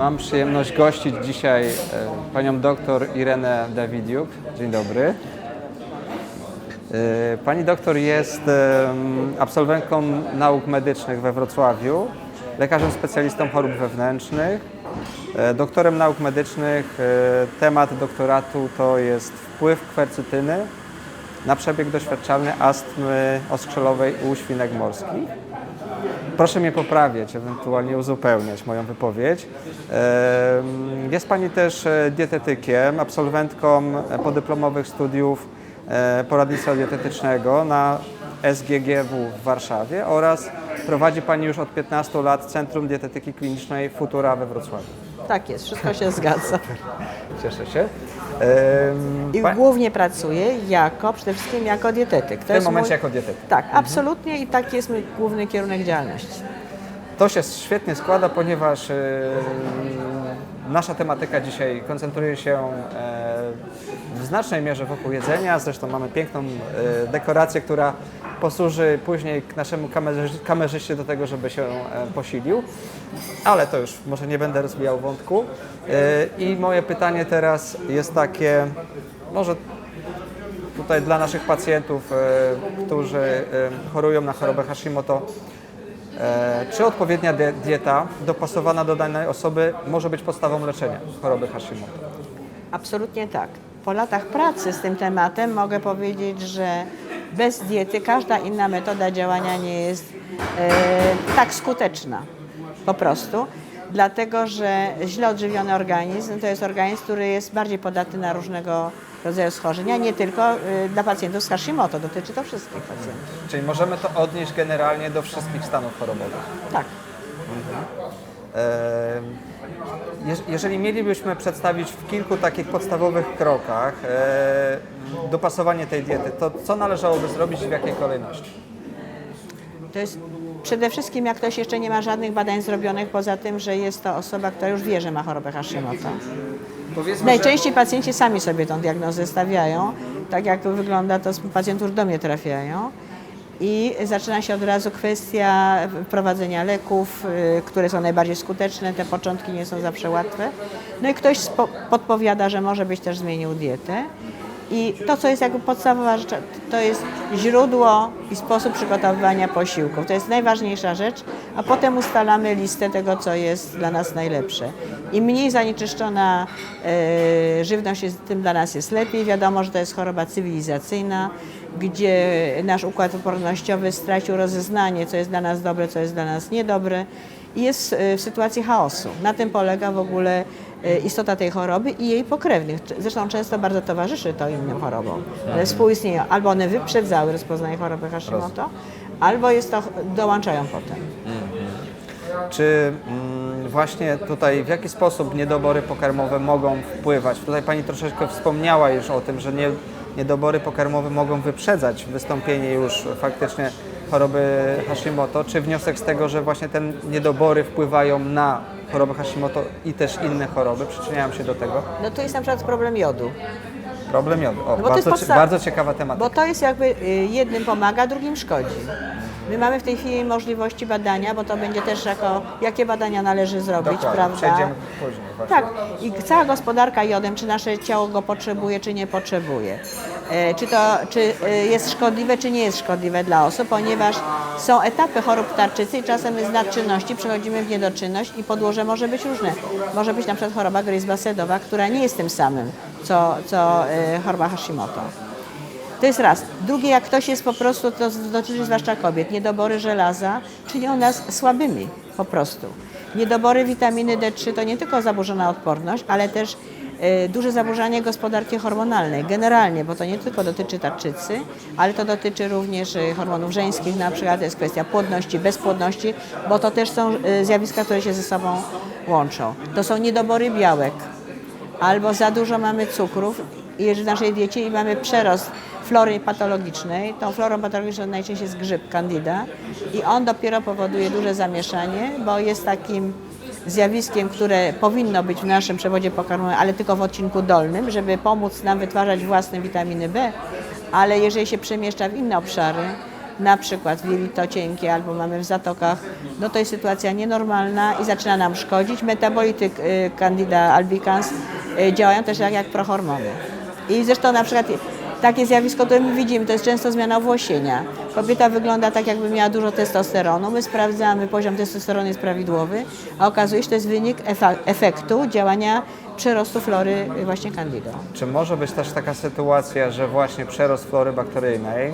Mam przyjemność gościć dzisiaj e, panią doktor Irenę Dawidiuk. Dzień dobry. E, Pani doktor jest em, absolwentką nauk medycznych we Wrocławiu, lekarzem specjalistą chorób wewnętrznych, e, doktorem nauk medycznych. E, Temat doktoratu to jest wpływ kwercytyny na przebieg doświadczalny astmy oskrzelowej u świnek morskich. Proszę mnie poprawiać, ewentualnie uzupełniać moją wypowiedź. Jest Pani też e, dietetykiem, absolwentką podyplomowych studiów e, poradnictwa dietetycznego na SGGW w Warszawie oraz prowadzi Pani już od 15 lat Centrum Dietetyki Klinicznej Futura we Wrocławiu. Tak jest, wszystko się zgadza. Cieszę się. I głównie pracuję jako, przede wszystkim jako dietetyk. To w tym momencie mój... jako dietetyk. Tak, absolutnie i taki jest mój główny kierunek działalności. To się świetnie składa, ponieważ nasza tematyka dzisiaj koncentruje się e, w znacznej mierze wokół jedzenia. Zresztą mamy piękną e, dekorację, która posłuży później naszemu kamerzy, kamerzyście do tego, żeby się e, posilił. Ale to już może nie będę rozwijał wątku. I moje pytanie teraz jest takie, może tutaj dla naszych pacjentów, którzy chorują na chorobę Hashimoto, czy odpowiednia die- dieta dopasowana do danej osoby może być podstawą leczenia choroby Hashimoto? Absolutnie tak. Po latach pracy z tym tematem mogę powiedzieć, że bez diety każda inna metoda działania nie jest e, tak skuteczna. Po prostu. Dlatego, że źle odżywiony organizm to jest organizm, który jest bardziej podatny na różnego rodzaju schorzenia, nie tylko e, dla pacjentów z Hashimoto, dotyczy to wszystkich pacjentów. Czyli możemy to odnieść generalnie do wszystkich stanów chorobowych. Tak. E, jeż- Jeżeli mielibyśmy przedstawić w kilku takich podstawowych krokach e, dopasowanie tej diety, to co należałoby zrobić i w jakiej kolejności? To jest przede wszystkim, jak ktoś jeszcze nie ma żadnych badań zrobionych, poza tym, że jest to osoba, która już wie, że ma chorobę Hashimoto. Powiedzmy, Najczęściej pacjenci sami sobie tą diagnozę stawiają. Tak jak wygląda, to pacjentów do mnie trafiają. I zaczyna się od razu kwestia wprowadzenia leków, y, które są najbardziej skuteczne. Te początki nie są zawsze łatwe. No i ktoś podpowiada, że może być też zmienił dietę. I to, co jest jakby podstawowa rzecz, to jest źródło i sposób przygotowywania posiłków. To jest najważniejsza rzecz, a potem ustalamy listę tego, co jest dla nas najlepsze. Im mniej zanieczyszczona e, żywność jest, tym dla nas jest lepiej. Wiadomo, że to jest choroba cywilizacyjna, gdzie nasz układ odpornościowy stracił rozeznanie, co jest dla nas dobre, co jest dla nas niedobre i jest e, w sytuacji chaosu. Na tym polega w ogóle istota tej choroby i jej pokrewnych. Zresztą często bardzo towarzyszy to innym chorobom. One współistnieją. Albo one wyprzedzały rozpoznanie choroby Hashimoto, albo jest to, dołączają potem. Czy mm, właśnie tutaj w jaki sposób niedobory pokarmowe mogą wpływać? Tutaj Pani troszeczkę wspomniała już o tym, że nie, niedobory pokarmowe mogą wyprzedzać wystąpienie już faktycznie choroby Hashimoto. Czy wniosek z tego, że właśnie te niedobory wpływają na chorobę Hashimoto i też inne choroby przyczyniają się do tego? No tu jest na przykład problem jodu. Problem jodu. O, No bo to jest bardzo, cie- podsta- bardzo ciekawa tematyka. Bo to jest jakby y, jednym pomaga, drugim szkodzi. My mamy w tej chwili możliwości badania, bo to będzie też jako, jakie badania należy zrobić, Dokładnie, prawda? przejdziemy później właśnie. Tak, i cała gospodarka jodem, czy nasze ciało go potrzebuje, czy nie potrzebuje. E, Czy to czy e, jest szkodliwe, czy nie jest szkodliwe dla osób, ponieważ są etapy chorób tarczycy i czasem z nadczynności przechodzimy w niedoczynność i podłoże może być różne. Może być na przykład choroba gryzbasedowa, która nie jest tym samym, co, co e, choroba Hashimoto. To jest raz. Drugie, jak ktoś jest po prostu, to dotyczy zwłaszcza kobiet, niedobory żelaza czynią nas słabymi po prostu. Niedobory witaminy D3 to nie tylko zaburzona odporność, ale też duże zaburzenie gospodarki hormonalnej generalnie, bo to nie tylko dotyczy tarczycy, ale to dotyczy również e, hormonów żeńskich, na przykład jest kwestia płodności, bezpłodności, bo to też są e, zjawiska, które się ze sobą łączą. To są niedobory białek, albo za dużo mamy cukrów w naszej diecie i mamy przerost flory patologicznej. Tą florą patologiczną najczęściej jest grzyb candida i on dopiero powoduje duże zamieszanie, bo jest takim zjawiskiem, które powinno być w naszym przewodzie pokarmowym, ale tylko w odcinku dolnym, żeby pomóc nam wytwarzać własne witaminy B, ale jeżeli się przemieszcza w inne obszary, na przykład w jelito cienkie albo mamy w zatokach, no to jest sytuacja nienormalna i zaczyna nam szkodzić. Metabolity y, Candida albicans y, działają też tak jak prohormony. I zresztą na przykład takie zjawisko, które my widzimy, to jest często zmiana owłosienia. Kobieta wygląda tak, jakby miała dużo testosteronu. My sprawdzamy, poziom testosteronu jest prawidłowy, a okazuje się, że to jest wynik efektu działania przerostu flory właśnie Candido. Czy może być też taka sytuacja, że właśnie przerost flory bakteryjnej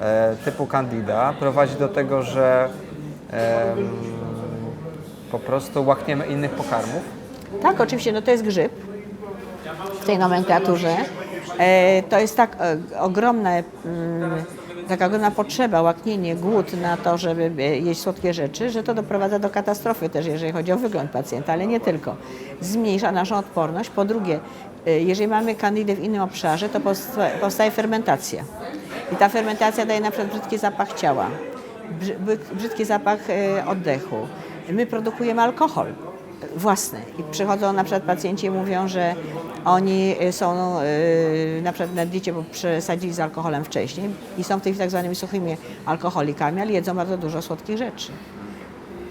e, typu Candida prowadzi do tego, że em, po prostu łakniemy innych pokarmów? Tak, oczywiście, no to jest grzyb w tej nomenklaturze. E, to jest tak e, ogromna, mm, taka ogromna potrzeba, łaknienie, głód na to, żeby e, jeść słodkie rzeczy, że to doprowadza do katastrofy też, jeżeli chodzi o wygląd pacjenta, ale nie tylko. Zmniejsza naszą odporność. Po drugie, jeżeli mamy kandydę w innym obszarze, to powsta- powstaje fermentacja. I ta fermentacja daje na przykład brzydki zapach ciała, brzydki zapach oddechu. My produkujemy alkohol własny. I przychodzą na przykład pacjenci i mówią, że oni y, są y, na przykład na bo przesadzili z alkoholem wcześniej i są w tej tak zwanymi suchymi alkoholikami, ale jedzą bardzo dużo słodkich rzeczy.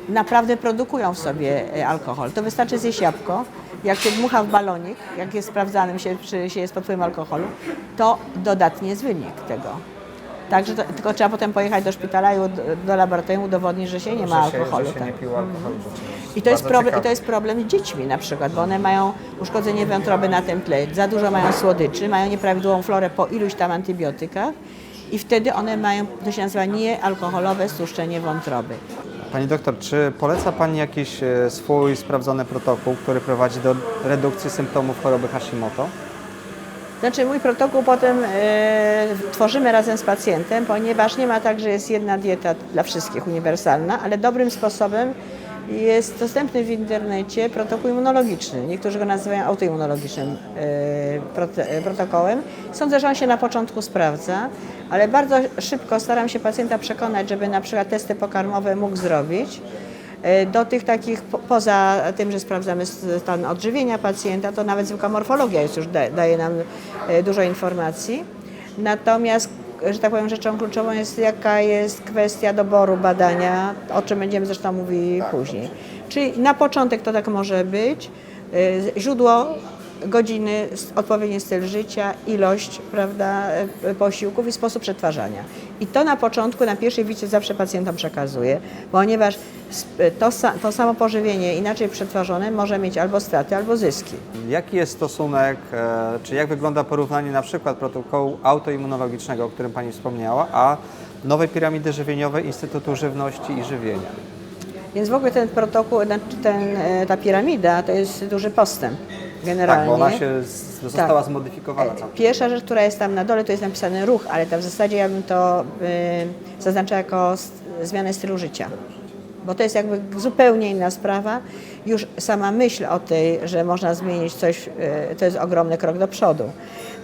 Naprawdę produkują w sobie y, alkohol. To wystarczy zjeść jabłko, jak się dmucha w balonik, jak jest sprawdzanym, się, czy się jest pod wpływem alkoholu, to dodatnie jest wynik tego. Także to, tylko trzeba potem pojechać do szpitala i do laboratorium udowodnić, że się nie ma że się, alkoholu. że się tak. nie piło alkoholu rzeczywiście. I to, jest problem, I to jest problem z dziećmi na przykład, bo one mają uszkodzenie wątroby na tym tle, za dużo mają słodyczy, mają nieprawidłową florę po iluś tam antybiotykach i wtedy one mają, to się nazywa niealkoholowe stłuszczenie wątroby. Pani doktor, czy poleca Pani jakiś e, swój sprawdzony protokół, który prowadzi do redukcji symptomów choroby Hashimoto? Znaczy mój protokół potem e, tworzymy razem z pacjentem, ponieważ nie ma tak, że jest jedna dieta dla wszystkich uniwersalna, ale dobrym sposobem jest dostępny w internecie protokół immunologiczny. Niektórzy go nazywają autoimmunologicznym e, prote- e, protokołem. Sądzę, że on się na początku sprawdza, ale bardzo szybko staram się pacjenta przekonać, żeby na przykład testy pokarmowe mógł zrobić. E, Do tych takich, po- poza tym, że sprawdzamy stan odżywienia pacjenta, to nawet zwykła morfologia jest już da, daje nam e, dużo informacji. Natomiast, że tak powiem, rzeczą kluczową jest jaka jest kwestia doboru badania, o czym będziemy zresztą mówili później. Czyli na początek to tak może być, e, źródło godziny, odpowiedni styl życia, ilość prawda, e, posiłków i sposób przetwarzania. I to na początku, na pierwszej wizycie zawsze pacjentom przekazuję, ponieważ sp- to, to samo pożywienie inaczej przetworzone może mieć albo straty, albo zyski. Jaki jest stosunek, e, czy jak wygląda porównanie na przykład protokołu autoimmunologicznego, o którym Pani wspomniała, a nowej piramidy żywieniowej Instytutu Żywności i Żywienia? Więc w ogóle ten protokół, znaczy ten, e, ta piramida to jest duży postęp generalnie. Tak, bo ona się z, została zmodyfikowana całkiem. Pierwsza rzecz, która jest tam na dole, to jest napisany ruch, ale tam w zasadzie ja bym to y, zaznaczyła jako zmianę stylu życia. Bo to jest jakby zupełnie inna sprawa. Już sama myśl o tej, że można zmienić coś, y, to jest ogromny krok do przodu.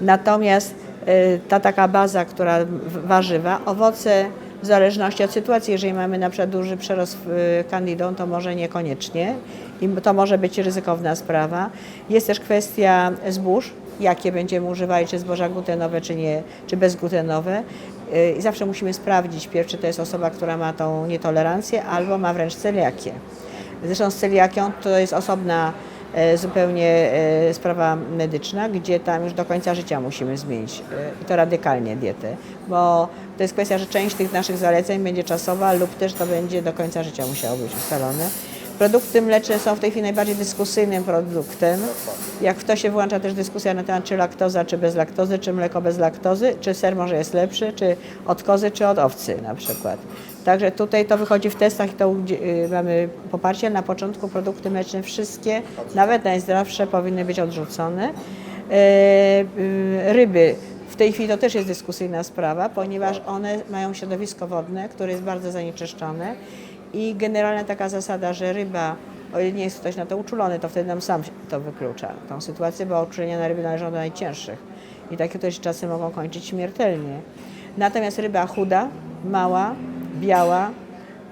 Natomiast y, ta taka baza, która warzywa, owoce w zależności od sytuacji, jeżeli mamy na przykład duży przerost y, kandidą, to może niekoniecznie i to może być ryzykowna sprawa. Jest też kwestia zbóż, jakie będziemy używali, czy zboża glutenowe, czy nie, czy bezglutenowe. Y, I zawsze musimy sprawdzić, pierw, czy to jest osoba, która ma tą nietolerancję, albo ma wręcz celiakię. Zresztą z celiakią to jest osobna zupełnie e, sprawa medyczna, gdzie tam już do końca życia musimy zmienić e, i to radykalnie dietę, bo to jest kwestia, że część tych naszych zaleceń będzie czasowa lub też to będzie do końca życia musiało być ustalone. Produkty mleczne są w tej chwili najbardziej dyskusyjnym produktem. Jak w to się włącza też dyskusja na temat czy laktoza, czy bez laktozy, czy mleko bez laktozy, czy ser może jest lepszy, czy od kozy, czy od owcy na przykład. Także tutaj to wychodzi w testach i to y, mamy poparcie. Na początku produkty mleczne wszystkie, nawet najzdrowsze, powinny być odrzucone. E, y, Ryby w tej chwili to też jest dyskusyjna sprawa, ponieważ one mają środowisko wodne, które jest bardzo zanieczyszczone i generalna taka zasada, że ryba, o ile nie jest ktoś na to uczulony, to wtedy nam sam to wyklucza tą sytuację, bo uczulenia na ryby należą do najcięższych i takie też czasem mogą kończyć śmiertelnie. Natomiast ryba chuda, mała, biała,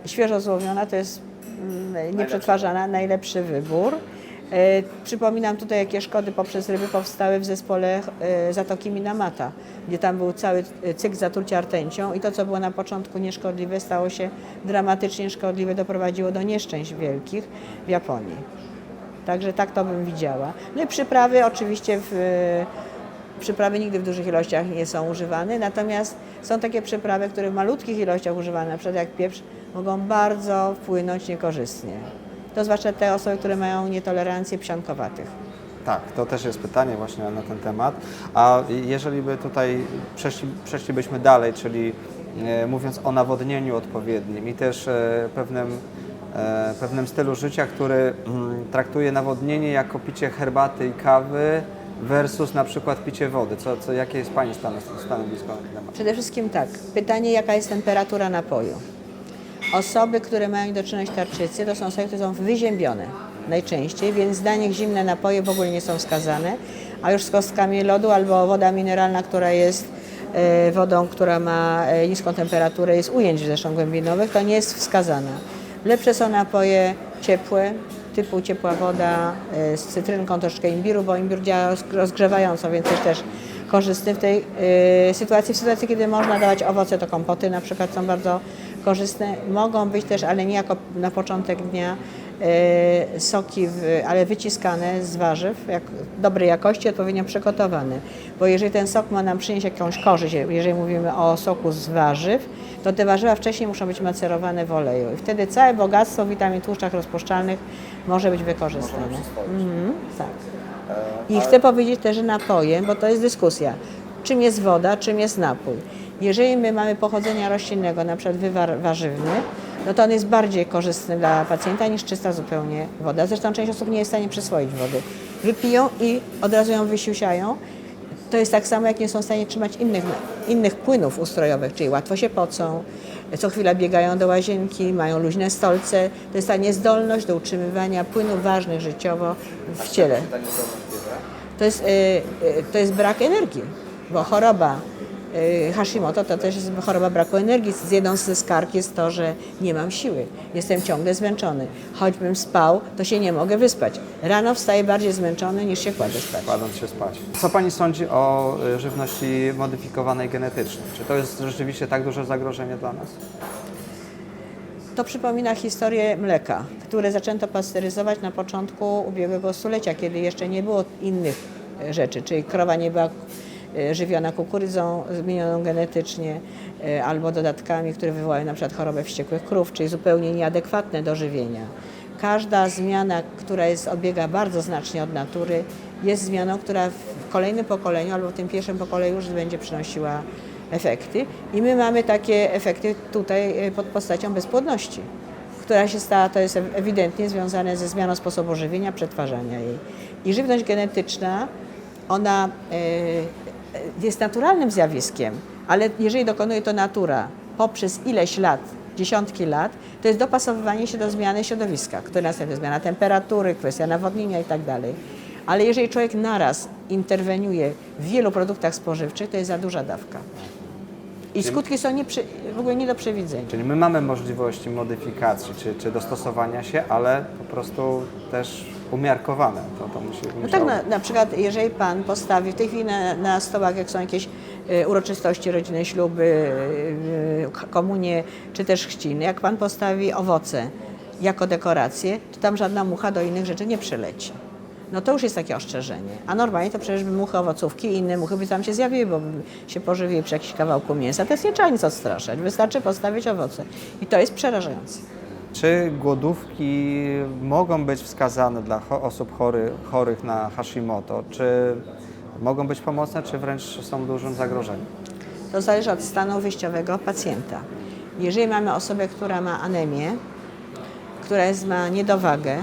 świeżo złowiona to jest mm, nieprzetwarzana, najlepszy wybór. E, Przypominam tutaj, jakie szkody poprzez ryby powstały w zespole e, Zatoki Minamata, gdzie tam był cały e, cykl zatrucia rtęcią i to, co było na początku nieszkodliwe, stało się dramatycznie szkodliwe, doprowadziło do nieszczęść wielkich w Japonii. Także tak to bym widziała. No i przyprawy oczywiście w, przyprawy nigdy w dużych ilościach nie są używane, natomiast są takie przyprawy, które w malutkich ilościach używane, na przykład jak pieprz, mogą bardzo wpłynąć niekorzystnie. To zwłaszcza te osoby, które mają nietolerancję psiankowatych. Tak, to też jest pytanie właśnie na ten temat. A jeżeli by tutaj przeszli, przeszlibyśmy dalej, czyli e, mówiąc o nawodnieniu odpowiednim i też e, pewnym, e, pewnym stylu życia, który mm, traktuje nawodnienie jako picie herbaty i kawy versus na przykład picie wody. Co, co, jakie jest Pani stan- stanowisko na ten temat? Przede wszystkim tak, pytanie jaka jest temperatura napoju. Osoby, które mają doczynność tarczycy, to są osoby, które są wyziębione najczęściej, więc dla nich zimne napoje w ogóle nie są wskazane, a już z kostkami lodu albo woda mineralna, która jest e, wodą, która ma e, niską temperaturę, jest ujęć zresztą głębinowych, to nie jest wskazana. Lepsze są napoje ciepłe, typu ciepła woda e, z cytrynką, troszkę imbiru, bo imbir działa rozg- rozgrzewająco, więc jest też korzystny w tej sytuacji. W sytuacji, kiedy można dawać owoce, to kompoty na przykład są bardzo korzystne. Mogą być też, ale nie jako na początek dnia, e, soki, w, ale wyciskane z warzyw, jak, dobrej jakości, odpowiednio przygotowane. Bo jeżeli ten sok ma nam przynieść jakąś korzyść, jeżeli mówimy o soku z warzyw, to te warzywa wcześniej muszą być macerowane w oleju. I wtedy całe bogactwo witamin tłuszczach rozpuszczalnych może być wykorzystane. Mhm, tak. I chcę powiedzieć też, że napojem, bo to jest dyskusja, czym jest woda, czym jest napój. Jeżeli my mamy pochodzenia roślinnego, na przykład wywar warzywny, no to on jest bardziej korzystny dla pacjenta niż czysta zupełnie woda. Zresztą część osób nie jest w stanie przyswoić wody. Wypiją i od razu ją wysiusiają. To jest tak samo, jak nie są w stanie trzymać innych, innych płynów ustrojowych, czyli łatwo się pocą, co chwila biegają do łazienki, mają luźne stolce. To jest ta niezdolność do utrzymywania płynów ważnych życiowo w ciele. To jest, y, y, to jest brak energii, bo choroba Hashimoto to też jest choroba braku energii. Z jedną ze skarg jest to, że nie mam siły, jestem ciągle zmęczony. Choćbym spał, to się nie mogę wyspać. Rano wstaję bardziej zmęczony niż się kładę spać. Kładąc się spać. Co Pani sądzi o y, żywności modyfikowanej genetycznie? Czy to jest rzeczywiście tak duże zagrożenie dla nas? To przypomina historię mleka, które zaczęto pasteryzować na początku ubiegłego stulecia, kiedy jeszcze nie było innych e, rzeczy, czyli krowa nie była e, żywiona kukurydzą zmienioną genetycznie e, albo dodatkami, które wywołają na przykład chorobę wściekłych krów, czyli zupełnie nieadekwatne do żywienia. Każda zmiana, która jest, odbiega bardzo znacznie od natury, jest zmianą, która w kolejnym pokoleniu albo w tym pierwszym pokoleniu już będzie przynosiła efekty. I my mamy takie efekty tutaj e, pod postacią bezpłodności, która się stała, to jest ewidentnie związane ze zmianą sposobu żywienia, przetwarzania jej. I żywność genetyczna, ona e, e, jest naturalnym zjawiskiem, ale jeżeli dokonuje to natura poprzez ileś lat, dziesiątki lat, to jest dopasowywanie się do zmiany środowiska, które następuje zmiana temperatury, kwestia nawodnienia i tak. Ale jeżeli człowiek naraz interweniuje w wielu produktach spożywczych, to jest za duża dawka. I skutki są nie przy, w ogóle nie do przewidzenia. Czyli my mamy możliwości modyfikacji czy, czy dostosowania się, ale po prostu też umiarkowane. To, to musi No tak, na, na przykład jeżeli Pan postawi w tej chwili na, na stołach, jak są jakieś e, uroczystości rodzinne, śluby, e, k- komunie, czy też chrzciny, jak Pan postawi owoce jako dekorację, to tam żadna mucha do innych rzeczy nie przyleci. No to już jest takie ostrzeżenie. A normalnie to przecież by muchy owocówki i inne muchy by tam się zjawiły, bo by się pożywiły przy jakimś kawałku mięsa. To jest nie trzeba nic odstraszać, wystarczy postawić owoce. I to jest przerażające. Czy głodówki mogą być wskazane dla osób chory, chorych na Hashimoto? Czy mogą być pomocne, czy wręcz są dużym zagrożeniem? To zależy od stanu wyjściowego pacjenta. Jeżeli mamy osobę, która ma anemię, która jest, ma niedowagę,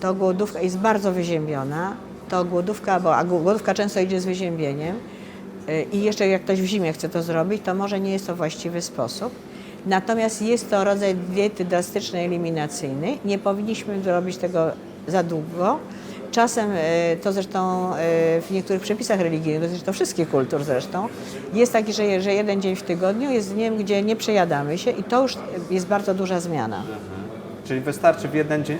to głodówka jest bardzo wyziębiona, to głodówka, bo a głodówka często idzie z wyziębieniem y, i jeszcze jak ktoś w zimie chce to zrobić, to może nie jest to właściwy sposób. Natomiast jest to rodzaj diety drastycznej, eliminacyjnej. Nie powinniśmy robić tego za długo. Czasem, e, to zresztą e, w niektórych przepisach religijnych, zresztą wszystkich kultur zresztą, jest taki, że, że jeden dzień w tygodniu jest dniem, gdzie nie przejadamy się i to już jest bardzo duża zmiana. Czyli wystarczy w jeden dzień,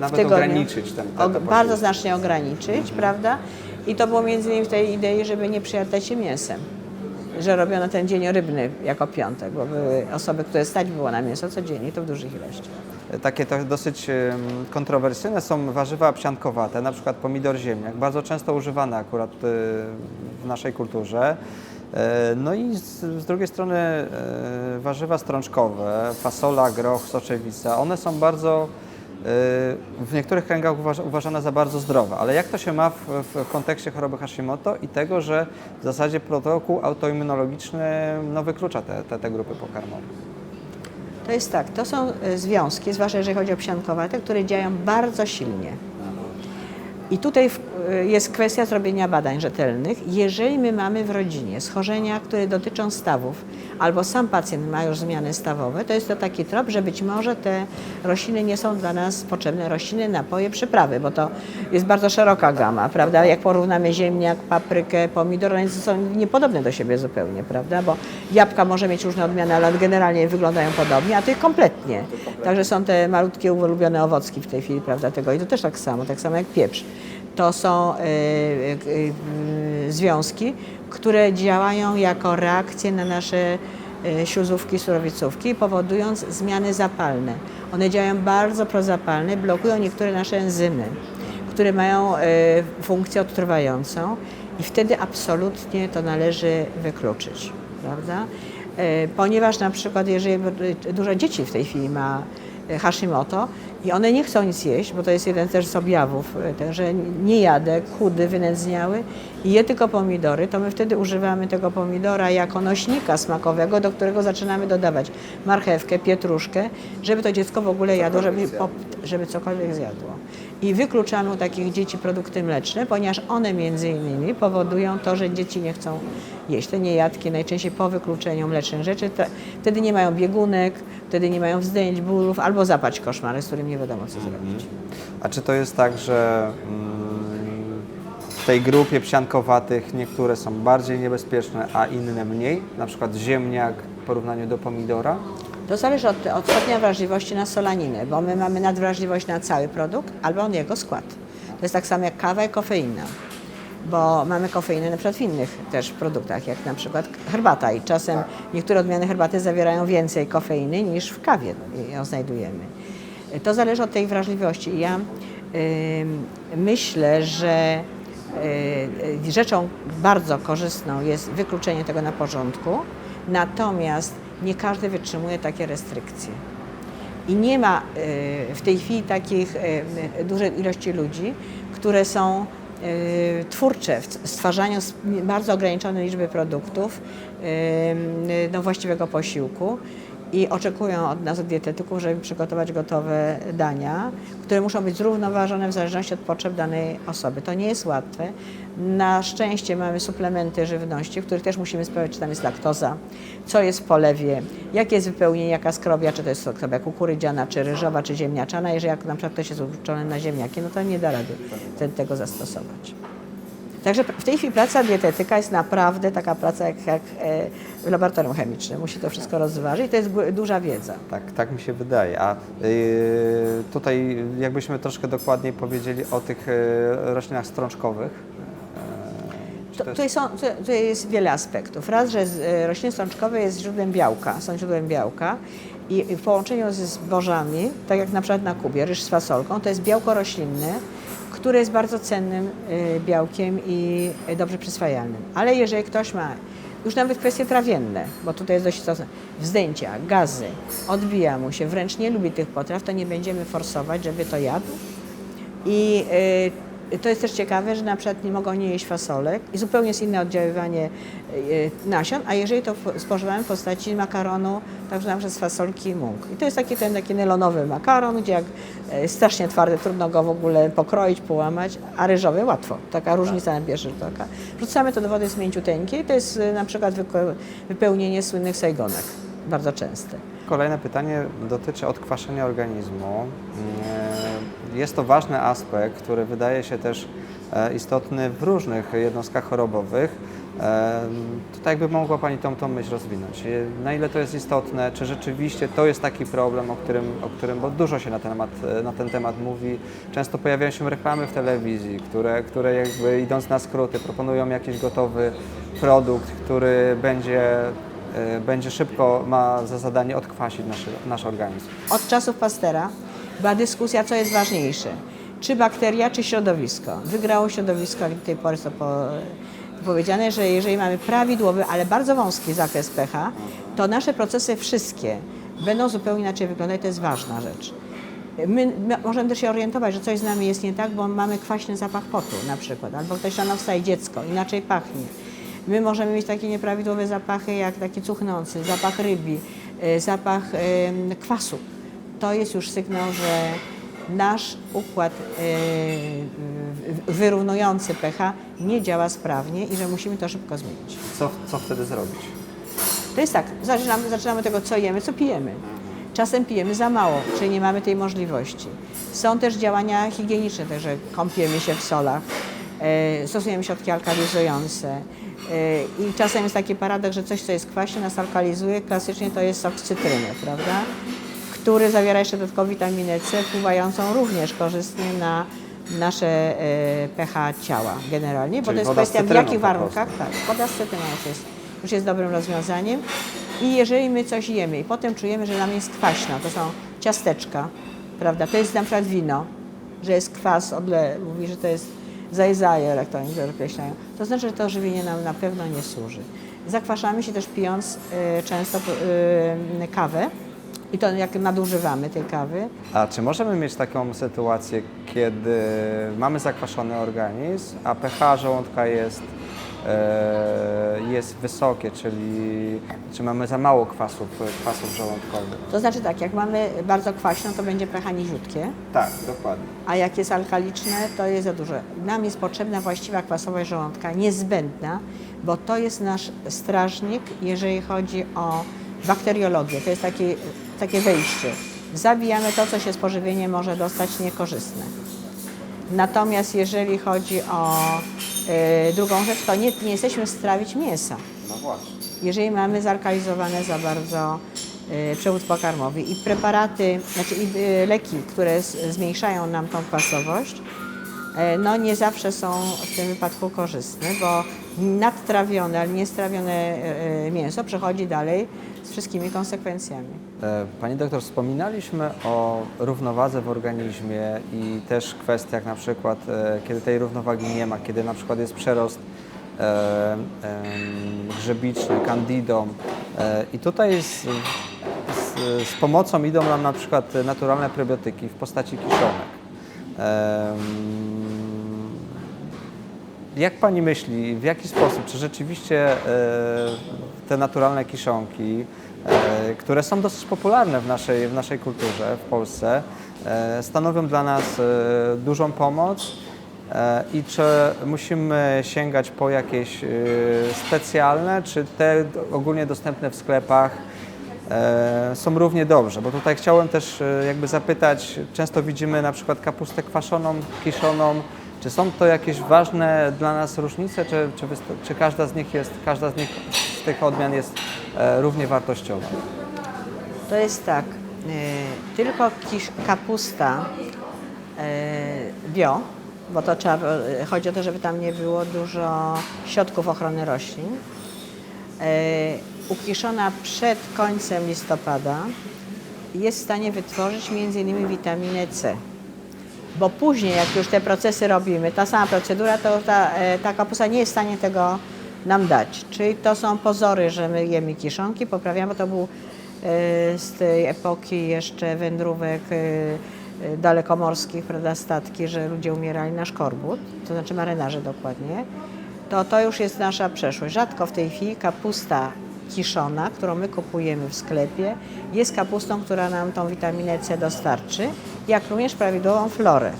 nawet tygodniu. ograniczyć ten, ten, Bardzo znacznie ograniczyć, Mhm. prawda? I to było między innymi w tej idei, żeby nie przyjadać się mięsem. Że robiono ten dzień rybny jako piątek, bo były osoby, które stać było na mięso codziennie to w dużych ilościach. Takie to dosyć kontrowersyjne są warzywa psiankowate, na przykład pomidor ziemniak, bardzo często używane akurat e, w naszej kulturze. E, No i z, drugiej strony e, warzywa strączkowe, fasola, groch, soczewica, one są bardzo e, w niektórych kręgach uważa, uważane za bardzo zdrowe, ale jak to się ma w, w kontekście choroby Hashimoto i tego, że w zasadzie protokół autoimmunologiczny no, wyklucza te, te, te grupy pokarmowe? To jest tak, to są e, związki, zwłaszcza jeżeli chodzi o psiankowate, które działają bardzo silnie. I tutaj e, jest kwestia zrobienia badań rzetelnych. Jeżeli my mamy w rodzinie schorzenia, które dotyczą stawów, albo sam pacjent ma już zmiany stawowe, to jest to taki trop, że być może te rośliny nie są dla nas potrzebne. Rośliny, napoje, przyprawy, bo to jest bardzo szeroka gama, prawda? Jak porównamy ziemniak, paprykę, pomidor, one są niepodobne do siebie zupełnie, prawda? Bo jabłka może mieć różne odmiany, ale generalnie wyglądają podobnie, a ty kompletnie. Także są te malutkie ulubione owocki w tej chwili, prawda? Tego i to też tak samo, tak samo jak pieprz. To są y, y, y, związki, które działają jako reakcje na nasze śluzówki, surowicówki, powodując zmiany zapalne. One działają bardzo prozapalne, blokują niektóre nasze enzymy, które mają funkcję odtrwającą i wtedy absolutnie to należy wykluczyć, prawda? Ponieważ na przykład, jeżeli dużo dzieci w tej chwili ma Hashimoto i one nie chcą nic jeść, bo to jest jeden też z objawów, ten, że niejadek, chudy, wynędzniały i je tylko pomidory, to my wtedy używamy tego pomidora jako nośnika smakowego, do którego zaczynamy dodawać marchewkę, pietruszkę, żeby to dziecko w ogóle jadło, żeby, żeby cokolwiek zjadło. I wykluczamy u takich dzieci produkty mleczne, ponieważ one między innymi powodują to, że dzieci nie chcą jeść. Te niejadki najczęściej po wykluczeniu mlecznych rzeczy, te, wtedy nie mają biegunek, wtedy nie mają wzdęć, bólów albo zapać koszmary, z którym nie wiadomo co zrobić. A czy to jest tak, że mm, w tej grupie psiankowatych niektóre są bardziej niebezpieczne, a inne mniej? Na przykład ziemniak w porównaniu do pomidora? To zależy od, od stopnia wrażliwości na solaninę, bo my mamy nadwrażliwość na cały produkt albo on jego skład. To jest tak samo jak kawa i kofeina, bo mamy kofeinę na przykład w innych też produktach, jak na przykład herbata i czasem niektóre odmiany herbaty zawierają więcej kofeiny niż w kawie ją znajdujemy. To zależy od tej wrażliwości. Ja myślę, że y, rzeczą bardzo korzystną jest wykluczenie tego na porządku, natomiast nie każdy wytrzymuje takie restrykcje. I nie ma y, w tej chwili takich y, dużej ilości ludzi, które są y, twórcze w stwarzaniu bardzo ograniczonej liczby produktów, no, właściwego posiłku i oczekują od nas, od dietetyków, żeby przygotować gotowe dania, które muszą być zrównoważone w zależności od potrzeb danej osoby. To nie jest łatwe. Na szczęście mamy suplementy żywności, w których też musimy sprawdzić, czy tam jest laktoza, co jest w polewie, jakie jest wypełnienie, jaka skrobia, czy to jest skrobia kukurydziana, czy ryżowa, czy ziemniaczana. Jeżeli jak na przykład ktoś jest uczony na ziemniaki, no to nie da rady tego zastosować. Także w tej chwili praca dietetyka jest naprawdę taka praca jak, jak e, w laboratorium chemicznym. Musi to wszystko rozważyć. To jest duża wiedza. Tak, tak mi się wydaje. A y, tutaj jakbyśmy troszkę dokładniej powiedzieli o tych y, roślinach strączkowych. To, tutaj, są, tu- tutaj jest wiele aspektów. Raz, że e, rośliny strączkowe jest źródłem białka, są źródłem białka i i w połączeniu ze zbożami, tak jak na przykład na Kubie, ryż z fasolką, to jest białko roślinne, które jest bardzo cennym e, białkiem i e, dobrze przyswajalnym. Ale jeżeli ktoś ma już nawet kwestie trawienne, bo tutaj jest dość istotne, wzdęcia, gazy, odbija mu się, wręcz nie lubi tych potraw, to nie będziemy forsować, żeby to jadł. I y, to jest też ciekawe, że na przykład nie mogą nie jeść fasolek i zupełnie jest inne oddziaływanie y, nasion, a jeżeli to spożywamy w postaci makaronu, także na przykład z fasolki i mąk. I to jest taki ten taki nylonowy makaron, gdzie jak y, strasznie twardy, trudno go w ogóle pokroić, połamać, a ryżowy łatwo. Taka różnica na pierwszy rzut oka. Wrzucamy to do wody, jest mięciuteńkie i to jest y, na przykład wypełnienie słynnych sejgonek, bardzo częste. Kolejne pytanie dotyczy odkwaszenia organizmu. Jest to ważny aspekt, który wydaje się też e, istotny w różnych jednostkach chorobowych. Em, To jakby mogła Pani tą, tą myśl rozwinąć. E, Na ile to jest istotne, czy rzeczywiście to jest taki problem, o którym, o którym bo dużo się na ten, temat, e, na ten temat mówi. Często pojawiają się reklamy w telewizji, które, które jakby idąc na skróty proponują jakiś gotowy produkt, który będzie, e, będzie szybko, ma za zadanie odkwasić nasz, nasz organizm. Od czasów Pastera była dyskusja, co jest ważniejsze. Czy bakteria, czy środowisko. Wygrało środowisko, ale do tej pory to po, powiedziane, że jeżeli mamy prawidłowy, ale bardzo wąski zakres pH, to nasze procesy wszystkie będą zupełnie inaczej wyglądać. To jest ważna rzecz. My, my możemy też się orientować, że coś z nami jest nie tak, bo mamy kwaśny zapach potu na przykład, albo ktoś rano wstaje dziecko, inaczej pachnie. My możemy mieć takie nieprawidłowe zapachy jak taki cuchnący, zapach rybi, y, zapach kwasu. To jest już sygnał, że nasz układ y, y, wyrównujący pH nie działa sprawnie i że musimy to szybko zmienić. Co, co wtedy zrobić? To jest tak, zaczynamy, zaczynamy od tego, co jemy, co pijemy. Czasem pijemy za mało, czyli nie mamy tej możliwości. Są też działania higieniczne, także kąpiemy się w solach, e, stosujemy środki alkalizujące. E, I czasem jest taki paradoks, że coś, co jest kwaśne, nas alkalizuje. Klasycznie to jest sok z cytryny, prawda? Który zawiera jeszcze dodatkowo witaminę C, wpływającą również korzystnie na nasze e, pH ciała generalnie, bo Czyli to jest kwestia w jakich warunkach, tak, woda z cytryną już jest, już jest dobrym rozwiązaniem. I jeżeli my coś jemy i potem czujemy, że nam jest kwaśno, to są ciasteczka, prawda, to jest na przykład wino, że jest kwas, odle, mówi, że to jest zajzaje, jak to oni określają, to znaczy, że to żywienie nam na pewno nie służy. Zakwaszamy się też pijąc y, często y, kawę i to jak nadużywamy tej kawy, A czy możemy mieć taką sytuację, kiedy mamy zakwaszony organizm, a pH żołądka jest, e, jest wysokie, czyli czy mamy za mało kwasów, kwasów żołądkowych? to znaczy tak, jak mamy bardzo kwaśno, to będzie pH niziutkie, Tak, dokładnie. a jak jest alkaliczne, to jest za duże. Nam jest potrzebna właściwa kwasowość żołądka, niezbędna, bo to jest nasz strażnik, jeżeli chodzi o bakteriologię. To jest takie, takie wejście. Zabijamy to, co się z pożywieniem może dostać niekorzystne. Natomiast jeżeli chodzi o e, drugą rzecz, to nie, nie jesteśmy strawić mięsa No właśnie. jeżeli mamy zalkalizowane za bardzo e, przewód pokarmowy i preparaty, znaczy i e, leki, które s- zmniejszają nam tą kwasowość, no nie zawsze są w tym wypadku korzystne, bo nadtrawione, ale niestrawione e, e, mięso przechodzi dalej z wszystkimi konsekwencjami. E, Pani doktor, wspominaliśmy o równowadze w organizmie i też kwestiach na przykład, e, kiedy tej równowagi nie ma, kiedy na przykład jest przerost e, grzebiczny, candidom. E, I tutaj z, z, z pomocą idą nam na przykład naturalne probiotyki w postaci kiszonek. Jak Pani myśli, w jaki sposób, czy rzeczywiście e, te naturalne kiszonki, e, które są dosyć popularne w naszej, w naszej kulturze w Polsce, e, stanowią dla nas dużą pomoc i czy musimy sięgać po jakieś specjalne, czy te ogólnie dostępne w sklepach są równie dobrze, bo tutaj chciałem też jakby zapytać, często widzimy na przykład kapustę kwaszoną, kiszoną, czy są to jakieś ważne dla nas różnice, czy, czy, czy każda z nich jest, każda z nich z tych odmian jest e, równie wartościowa? To jest tak, e, tylko kisz, kapusta e, bio, bo to trzeba, e, chodzi o to, żeby tam nie było dużo środków ochrony roślin. E, ukiszona przed końcem listopada jest w stanie wytworzyć m.in. witaminę C. Bo później, jak już te procesy robimy, ta sama procedura, to ta, e, ta kapusta nie jest w stanie tego nam dać. Czyli to są pozory, że my jemy kiszonki, poprawiamy, to był e, z tej epoki jeszcze wędrówek e, dalekomorskich, prawda, statki, że ludzie umierali na szkorbut, to znaczy marynarze dokładnie. To to już jest nasza przeszłość. Rzadko w tej chwili kapusta kiszona, którą my kupujemy w sklepie, jest kapustą, która nam tą witaminę C dostarczy, jak również prawidłową florę.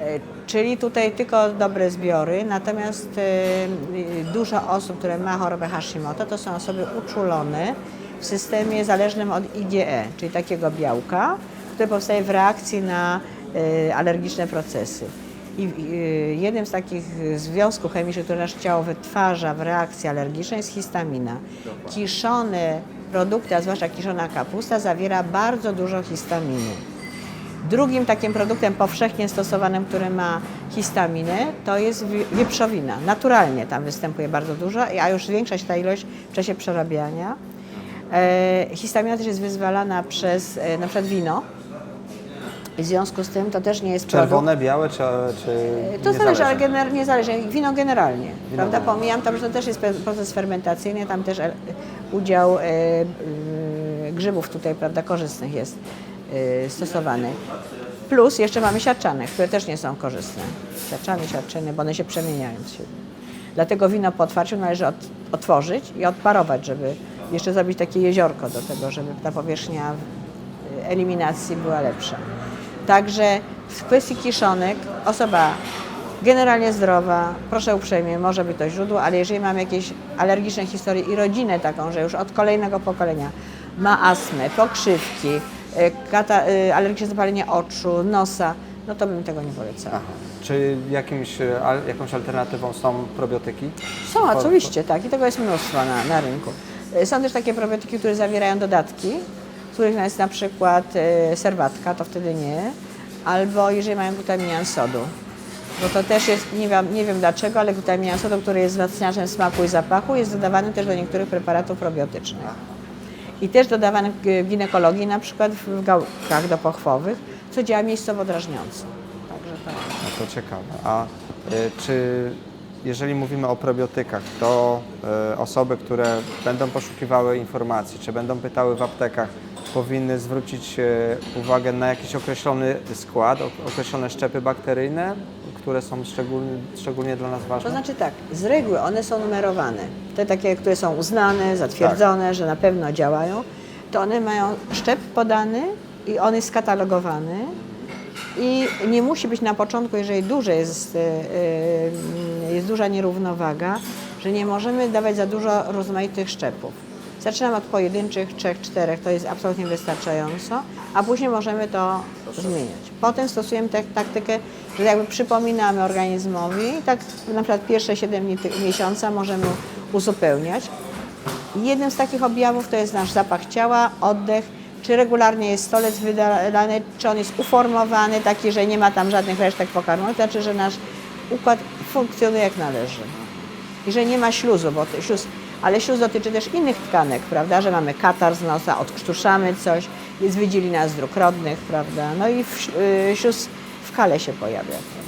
E, Czyli tutaj tylko dobre zbiory, natomiast e, dużo osób, które ma chorobę Hashimoto, to są osoby uczulone w systemie zależnym od IgE, czyli takiego białka, które powstaje w reakcji na e, alergiczne procesy. I jednym z takich związków chemicznych, które nasze ciało wytwarza w reakcji alergicznej jest histamina. Kiszone produkty, a zwłaszcza kiszona kapusta zawiera bardzo dużo histaminy. Drugim takim produktem powszechnie stosowanym, który ma histaminę, to jest wi- wieprzowina. Naturalnie tam występuje bardzo dużo, a już zwiększa się ta ilość w czasie przerabiania. E, histamina też jest wyzwalana przez e, na przykład wino. W związku z tym to też nie jest produkt. Czerwone, białe czy, czy To nie zależy, ale gener- nie zależy. Wino generalnie, prawda? generalnie. Pomijam tam, że to też jest proces fermentacyjny, tam też e, udział e, e, grzybów tutaj, prawda, korzystnych jest e, stosowany. Plus jeszcze mamy siarczane, które też nie są korzystne. Siarczany, siarczyny, bo one się przemieniają z siebie. Dlatego wino po otwarciu należy od, otworzyć i odparować, żeby jeszcze zrobić takie jeziorko do tego, żeby ta powierzchnia e, eliminacji była lepsza. Także w kwestii kiszonek osoba generalnie zdrowa, proszę uprzejmie, może być to źródło, ale jeżeli mamy jakieś alergiczne historie i rodzinę taką, że już od kolejnego pokolenia ma astmę, pokrzywki, kata, e, alergiczne zapalenie oczu, nosa, no to bym tego nie polecała. Aha. Czy jakimś, e, al, jakąś alternatywą są probiotyki? Są, oczywiście, tak. I tego jest mnóstwo na, na rynku. E, Są też takie probiotyki, które zawierają dodatki, w których jest na przykład e, serwatka, to wtedy nie, albo jeżeli mają glutaminan sodu. Bo to też jest, nie wiem, nie wiem dlaczego, ale glutaminan sodu, który jest wzmacniaczem smaku i zapachu, jest dodawany też do niektórych preparatów probiotycznych. I też dodawany w ginekologii, na przykład w gałkach dopochwowych, co działa miejscowo drażniąco. Także tak. No to ciekawe. A y, czy jeżeli mówimy o probiotykach, to y, osoby, które będą poszukiwały informacji, czy będą pytały w aptekach, powinny zwrócić y, uwagę na jakiś określony skład, określone szczepy bakteryjne, które są szczególnie, szczególnie dla nas To ważne? znaczy tak, z reguły one są numerowane. Te takie, które są uznane, zatwierdzone, że na pewno działają, to one mają szczep podany i on jest skatalogowany. I nie musi być na początku, jeżeli duże jest, e, e, jest duża nierównowaga, że nie możemy dawać za dużo rozmaitych szczepów. Zaczynamy od pojedynczych, trzech, czterech, to jest absolutnie wystarczająco, a później możemy to zmieniać. Potem stosujemy tę taktykę, że jakby przypominamy organizmowi, i tak na przykład pierwsze 7 dni miesiąca możemy uzupełniać. Jednym z takich objawów to jest nasz zapach ciała, oddech, czy regularnie jest stolec wydalany, czy on jest uformowany, taki, że nie ma tam żadnych resztek pokarmowych, to znaczy, że nasz układ funkcjonuje jak należy. I że nie ma śluzu, bo śluz, ale śluz dotyczy też innych tkanek, prawda, że mamy katar z nosa, odkrztuszamy coś, jest wydzielina z dróg rodnych, prawda, no i y, śluz w kale się pojawia.